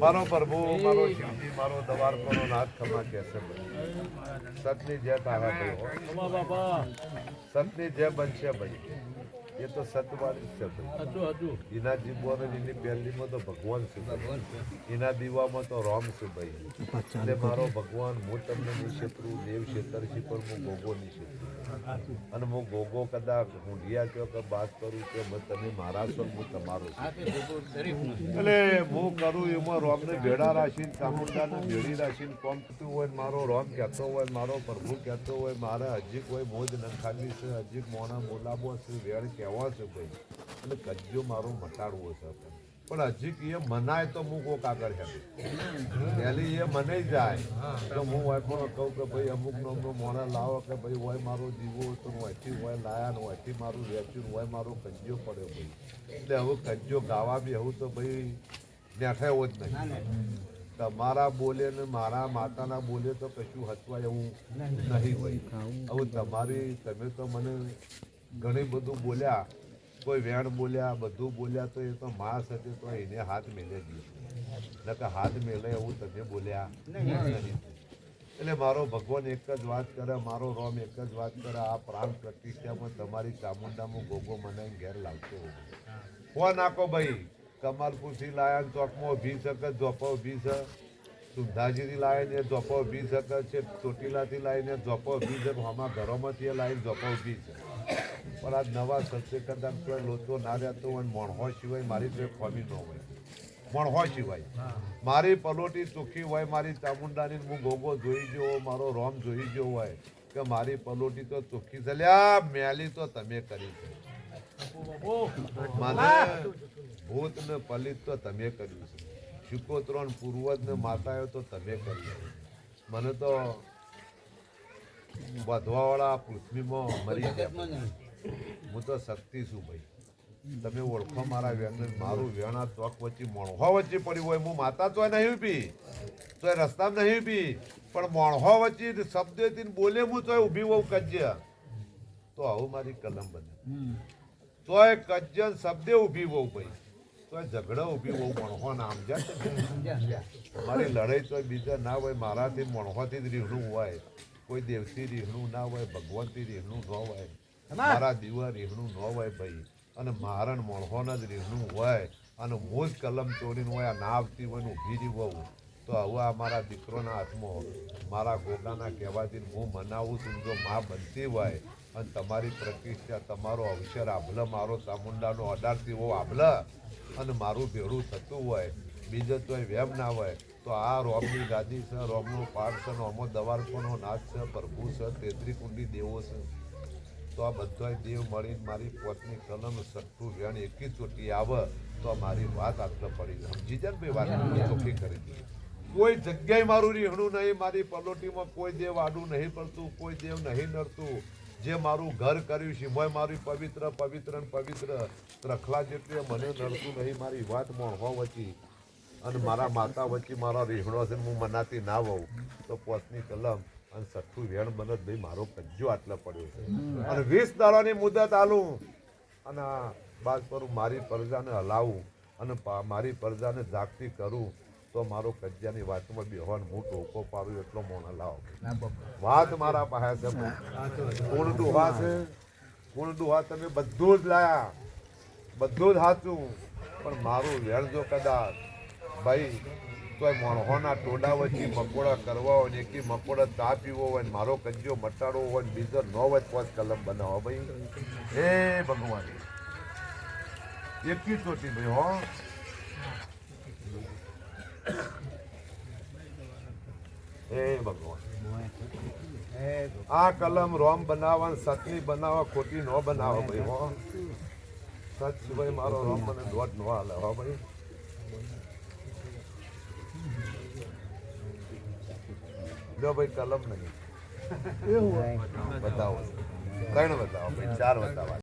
મારો પ્રભુ મારો શિવજી મારો દવારકોનો નાથ ખમા કેસે સતની જય તારા ભાઈ. સતની જય બનશે ભાઈ. એ તો સતવાળી છે ભાઈ. એના જીવવાનો એની પહેલીમાં તો ભગવાન છે એના દીવામાં તો રોમ છે ભાઈ. એટલે મારો ભગવાન હું તમને નિશેત્રુ શત્રુ દેવ છે પણ હું ગોગો નહીં શત્રુ. અને હું ગોગો કદાચ હુંડિયા કહો કે વાત કરું કે તમે મારા છો હું તમારો એટલે હું કરું એમાં રોમને ભેડા રાખીને ચામુંડાને ભેડી રાખીને કોમ થતું હોય મારો રોમ કહેતો હોય મારો પ્રભુ કહેતો હોય મારે હજી કોઈ મોજ નખાવી છે હજી મોના બોલાવો છે વેળ કહેવા છે ભાઈ? એટલે કજ્જો મારો મટાડવો છે પણ હજી એ મનાય તો હું કોક આગળ હેડું પહેલી એ મને જાય. તો હું હોય પણ કહું કે ભાઈ અમુક નો મોણા લાવો કે ભાઈ હોય મારો જીવો તો હોયથી હોય લાયા ને હોયથી મારું વેચ્યું હોય મારો કંજો પડ્યો ભાઈ. એટલે હવે કંજો ગાવા બી હવે તો ભાઈ નેઠાયો જ નહીં. તમારા બોલે ને મારા માતાના બોલે તો કશું હચવાય એવું નહીં હોય. હવે તમારી તમે તો મને ઘણી બધું બોલ્યા. કોઈ વેણ બોલ્યા બધું બોલ્યા તો એ તો માસ હતી તો એને હાથ મેલે દીધો. નકર હાથ મેલે એવું તમે બોલ્યા. એટલે મારો ભગવાન એક જ વાત કરે મારો રોમ એક જ વાત કરે આ પ્રાણ પ્રતિષ્ઠામાં તમારી ચામુંડામાં ગોગો મને ઘેર લાવતો ફોન નાખો ભાઈ કમાલપુરથી લાયા ચોકમાં ઊભી શકે ઝોપો ઊભી છે સુંધાજીથી લાવીને ઝોપો ઊભી શકે છે ચોટીલાથી લાવીને ઝોપો ઊભી છે હમણાં ઘરોમાંથી લાવીને ઝોપો ઊભી છે પણ આ નવા સત્ય કરતા કોઈ લોચો ના રહેતો હોય મણહો સિવાય મારી તો ખોમી ન હોય. મણહો સિવાય. મારી પલોટી ચોખ્ખી હોય મારી ચામુંડાની હું ગોગો જોઈ ગયો મારો રોમ જોઈ ગયો હોય કે મારી પલોટી તો ચોખ્ખી છે. લ્યા મેલી તો તમે કરી છે. મને ભૂત ને પલિત તો તમે કર્યું છે. શુકોત્રો ને પૂર્વજ ને માતાઓ તો તમે કર્યું મને તો વધવાવાળા પૃથ્વીમાં મરી ગયા. હું તો શક્તિ છું ભાઈ. તમે ઓળખો મારા વેણ મારું વેણા ત્વક વચ્ચે મોણહો વચ્ચે પડ્યું હોય. હું માતા તોય નહીં પી તોય રસ્તામાં નહીં પી પણ મોણહો વચ્ચે શબ્દથી બોલે હું તોય ઊભી હોઉં કજ્ય. તો આવું મારી કલમ બને. તોય કજ્જન શબ્દે ઊભી હોઉં ભાઈ. તોય ઝઘડો ઊભી હોઉં મણહો નામ જ મારી લડાઈ તોય બીજા ના હોય મારાથી મણહોથી જ રીહણું હોય. કોઈ દેવથી રીહણું ના હોય ભગવાનથી રીહણું ન હોય. મારા દીવા રેહણું ન હોય ભાઈ. અને મારણ મણહોના જ રેહણું હોય. અને હું જ કલમ ચોરીને હોય ના આવતી હોય ઊભી રહી હોઉં તો હવે આ મારા દીકરોના હાથમાં મારા ગોગાના કહેવાથી હું મનાવું છું જો મા બનતી હોય અને તમારી પ્રતિષ્ઠા, તમારો અવસર, આભલ મારો ચામુંડાનો અડારથી હો આભલ અને મારું ભેળું થતું હોય, બીજે તોય વેમ ના હોય, તો આ રોમની ગાદી છે, રોમનો પાઠ છે નોમો દવારકોનો નાચ છે, પ્રભુ છે, તેત્રી કુંડી દેવો છે. તો આ બધા દેવ મળીને મારી પોતની કલમ સટ્ટું વેણ એકી ચોટી આવે તો મારી વાત આટલે પડી સમજી જાય ભાઈ વાત ચોખ્ખી કરી દીધી. કોઈ જગ્યાએ મારું રીહણું નહીં, મારી પલોટીમાં કોઈ દેવ આડું નહીં પડતું, કોઈ દેવ નહીં નડતું. જે મારું ઘર કર્યું છે મોય મારી પવિત્ર પવિત્ર પવિત્ર. ત્રખલા જેટલી મને નડતું નહીં, મારી વાત મોણવા વચ્ચે અને મારા માતા વચ્ચે મારા રીહણો છે હું મનાતી ના હોઉં. તો પોતની કલમ અને સઠ્ઠું વેણ બને ભાઈ મારો કજ્જો આટલો પડ્યો છે. અને વીસ દાડાની મુદત આલું. અને બાદ પર મારી પ્રજાને હલાવું અને મારી પ્રજાને જાગતી કરું તો મારો કજ્જાની વાતમાં બેહવાન હું ટોકો પાડું એટલો મોણ લાવો વાત મારા પાસે છે કુણ ડુહા છે. કુણ ડુહા તમે બધું જ લાયા. બધું જ સાચું પણ મારું વેણ જો કદાચ ભાઈ તોય મણહોના ટોડા વચ્ચે મકોડા કરવા હોય એકી મકોડા ચા પીવો હોય ને મારો કજ્જો મટાડો હોય બીજો ન હોય પાંચ કલમ બનાવો ભાઈ. હે ભગવાન. એકી ચોટી ભાઈ હો. હે ભગવાન. આ કલમ રોમ બનાવવા સતની બનાવવા ખોટી ન બનાવો ભાઈ હો. સચ સિવાય મારો રોમ મને દોઢ ન હાલે ભાઈ. જો ભાઈ કલમ નહીં. બતાવો. ત્રણ બતાવો ભાઈ ચાર બતાવો.